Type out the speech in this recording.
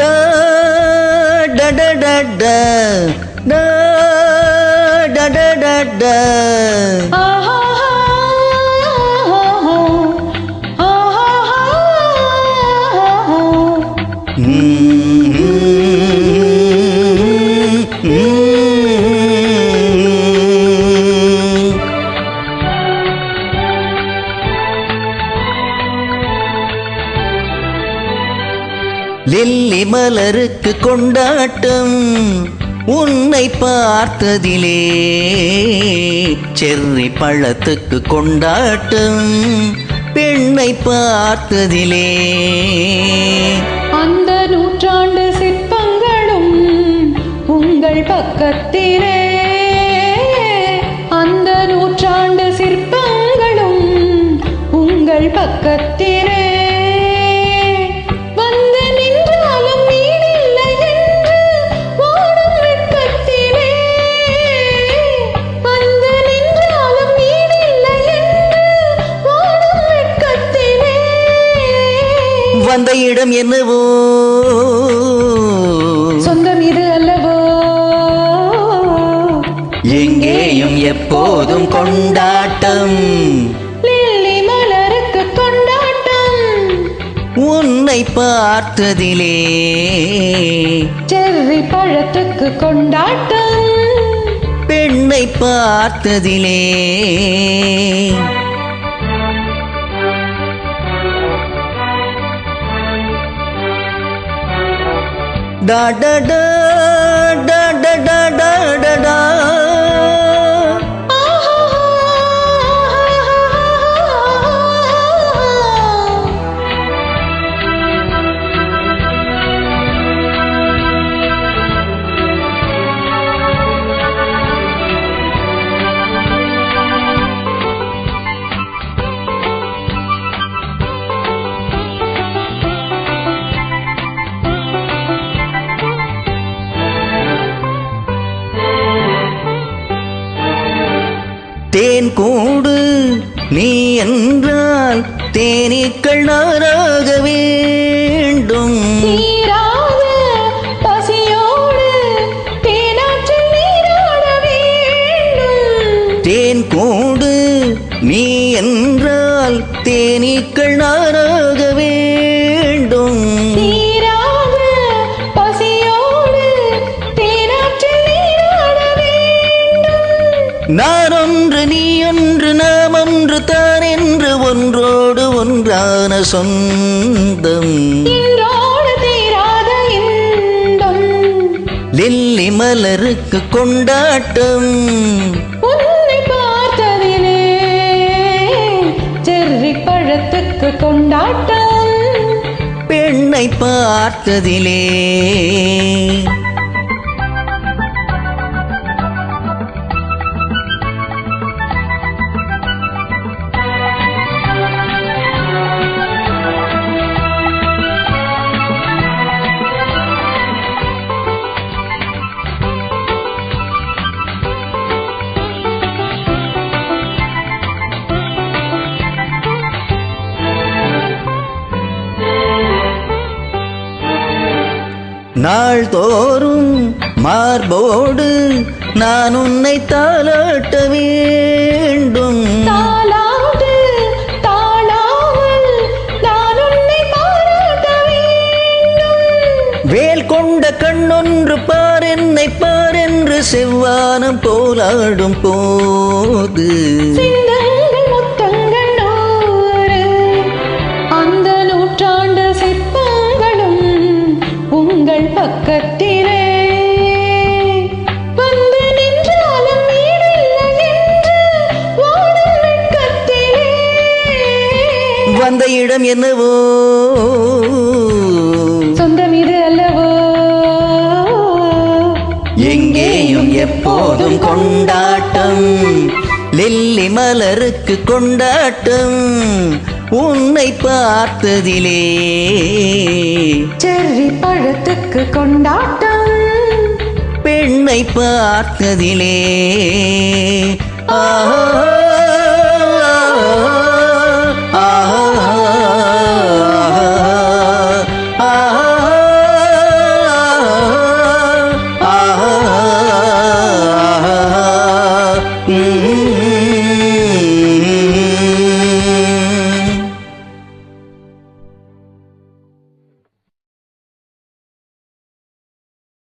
డా డా డా డా డా. డా డా డా డా மலருக்கு கொண்டாட்டம் உன்னை பார்த்ததிலே. செர்ரி பழத்துக்கு கொண்டாட்டம் பெண்ணை பார்த்ததிலே. அந்த நூற்றாண்டு சிற்பங்களும் உங்கள் பக்கத்திலே. அந்த நூற்றாண்டு சிற்பங்களும் உங்கள் பக்கத்திலே. வந்த இடம் என்னவோ? சொந்தம் இது அல்லவோ? எங்கேயும் எப்போதும் கொண்டாட்டம். லில்லி மலருக்கு கொண்டாட்டம். உன்னை பார்த்ததிலே செர்ரி பழத்துக்கு கொண்டாட்டம். பெண்ணை பார்த்ததிலே da da da. தேனீக்கள் நானாக வேண்டும். தேன் கூடு நீ என்றால் தேனீக்கள் நானாக வேண்டும். நானொன்று நீ ஒன்று நாம் ஒன்று தான் என்று ஒன்றோ நன்றான சொந்தம். லில்லி மலருக்கு கொண்டாட்டம். பழத்துக்கு கொண்டாட்டம். பெண்ணை பார்த்ததிலே நாள்தோறும் மார்போடு நான் உன்னை தாளாட்ட வேண்டும். வேல் கொண்ட கண்ணொன்று பார் என்னை பார் என்று செவ்வானம் போலாடும் போது. பக்கத்திலே. வந்து இடம் என்னவோ? சொந்தம் இது அல்லவோ? எங்கேயும் எப்போதும் கொண்டாட்டம். லில்லி மலருக்கு கொண்டாட்டம். உன்னை பார்த்ததிலே செர்ரி பழத்துக்கு கொண்டாட்டம் பெண்ணை பார்த்ததிலே ஆஹா Mm-hmm.